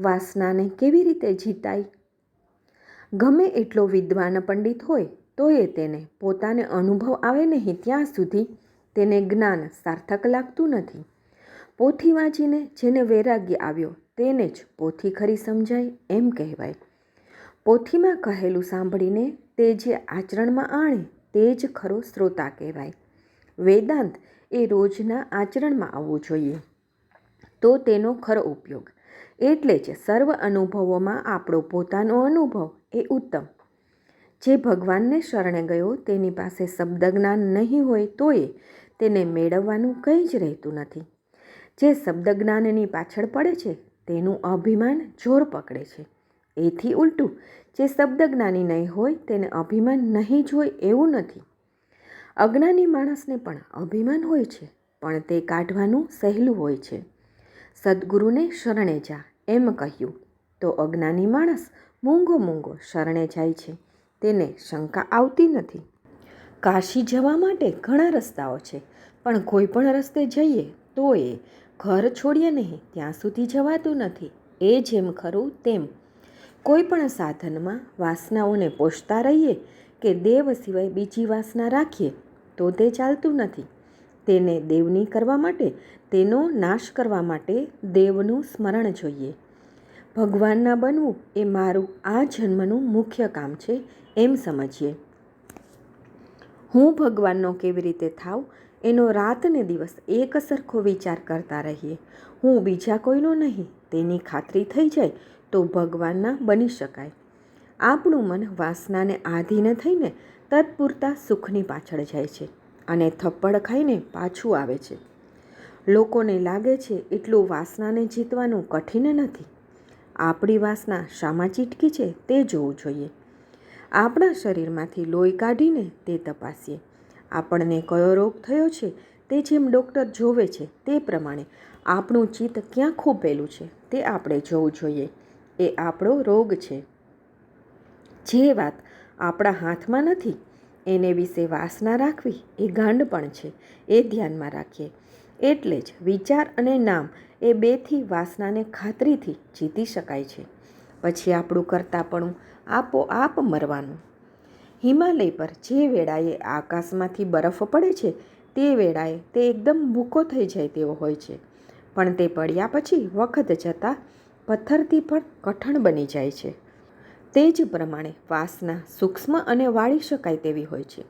વાસનાને કેવી રીતે જીતાય? ગમે એટલો વિદ્વાન પંડિત હોય તો એ તેને પોતાને અનુભવ આવે નહીં ત્યાં સુધી તેને જ્ઞાન સાર્થક લાગતું નથી. પોથી વાંચીને જેને વૈરાગ્ય આવ્યો, તેને જ પોથી ખરી સમજાય એમ કહેવાય. પોથીમાં કહેલું સાંભળીને તે જે આચરણમાં આણે, તે જ ખરો શ્રોતા કહેવાય. વેદાંત એ રોજના આચરણમાં આવવું જોઈએ. તો તેનો ખરો ઉપયોગ. એટલે જ સર્વ અનુભવોમાં આપણો પોતાનો અનુભવ એ ઉત્તમ. જે ભગવાનને શરણે ગયો તેની પાસે શબ્દ જ્ઞાન નહીં હોય તોય તેને મેળવવાનું કંઈ જ રહેતું નથી. જે શબ્દ જ્ઞાનની પાછળ પડે છે તેનું અભિમાન જોર પકડે છે. એથી ઉલટું જે શબ્દ જ્ઞાની નહીં હોય તેને અભિમાન નહીં જ હોય એવું નથી. અજ્ઞાની માણસને પણ અભિમાન હોય છે, પણ તે કાઢવાનું સહેલું હોય છે. સદગુરુને શરણે જા. એમ કહ્યું. તો અજ્ઞાની માણસ મૂંગો મૂંગો શરણે જાય છે. તેને શંકા આવતી નથી. કાશી જવા માટે ઘણા રસ્તાઓ છે. પણ કોઈ પણ રસ્તે જઈએ તો એ ઘર છોડીએ નહીં. ત્યાં સુધી જવાતું નથી. એ જેમ ખરું તેમ. કોઈ પણ સાધનમાં વાસનાઓને પોષતા રહીએ કે દેવ સિવાય બીજી વાસના રાખીએ તો તે ચાલતું નથી. તેને દેવની કરવા માટે, તેનો નાશ કરવા માટે દેવનું સ્મરણ જોઈએ. ભગવાનના બનવું એ મારું આ જન્મનું મુખ્ય કામ છે એમ સમજીએ. હું ભગવાનનો કેવી રીતે થાવ એનો રાત ને દિવસ એક સરખો વિચાર કરતા રહીએ. હું બીજા કોઈનો નહીં, તેની ખાતરી થઈ જાય તો ભગવાનના બની શકાય. આપણું મન વાસનાને આધીન થઈને તત્પૂરતા સુખની પાછળ જાય છે. અને થપ્પડ ખાઈને પાછું આવે છે. લોકોને લાગે છે એટલું વાસનાને જીતવાનું કઠિન નથી. આપણી વાસના શામાં ચીટકી છે તે જોવું જોઈએ. આપણા શરીરમાંથી લોહી કાઢીને તે તપાસીએ. આપણને કયો રોગ થયો છે તે જેમ ડૉક્ટર જોવે છે તે પ્રમાણે આપણું ચિત્ત ક્યાં ખૂપેલું છે તે આપણે જોવું જોઈએ. એ આપણો રોગ છે. જે વાત આપણા હાથમાં નથી એને વિશે વાસના રાખવી એ ગાંડ પણ છે, એ ધ્યાનમાં રાખીએ. એટલે જ વિચાર અને નામ એ બેથી વાસનાને ખાતરીથી જીતી શકાય છે. પછી આપણું કરતાપણું આપોઆપ મરવાનું. હિમાલય પર જે વેળાએ આકાશમાંથી બરફ પડે છે, તે વેળાએ તે એકદમ ભૂકો થઈ જાય તેવો હોય છે. પણ તે પડ્યા પછી વખત જતાં પથ્થરથી પણ કઠણ બની જાય છે. તે જ પ્રમાણે વાસના સૂક્ષ્મ અને વાળી શકાય તેવી હોય છે.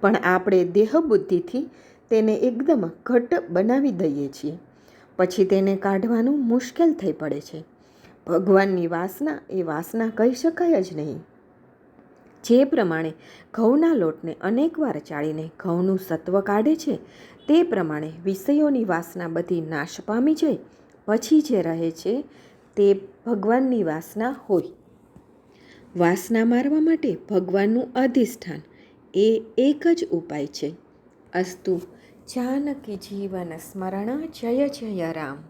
પણ આપણે દેહ બુદ્ધિથી તેને એકદમ ઘટ બનાવી દઈએ છીએ. પછી તેને કાઢવાનું મુશ્કેલ થઈ પડે છે. ભગવાનની વાસના એ વાસના કહી શકાય જ નહીં. જે પ્રમાણે ઘઉંના લોટને અનેકવાર ચાળીને ઘઉંનું સત્વ કાઢે છે, તે પ્રમાણે વિષયોની વાસના બધી નાશ પામી જાય, પછી જે રહે છે તે ભગવાનની વાસના હોય. વાસના મારવા માટે ભગવાનનું અધિષ્ઠાન એ એક જ ઉપાય છે. અસ્તુ જાનકી જીવન સ્મરણ, જય જય રામ.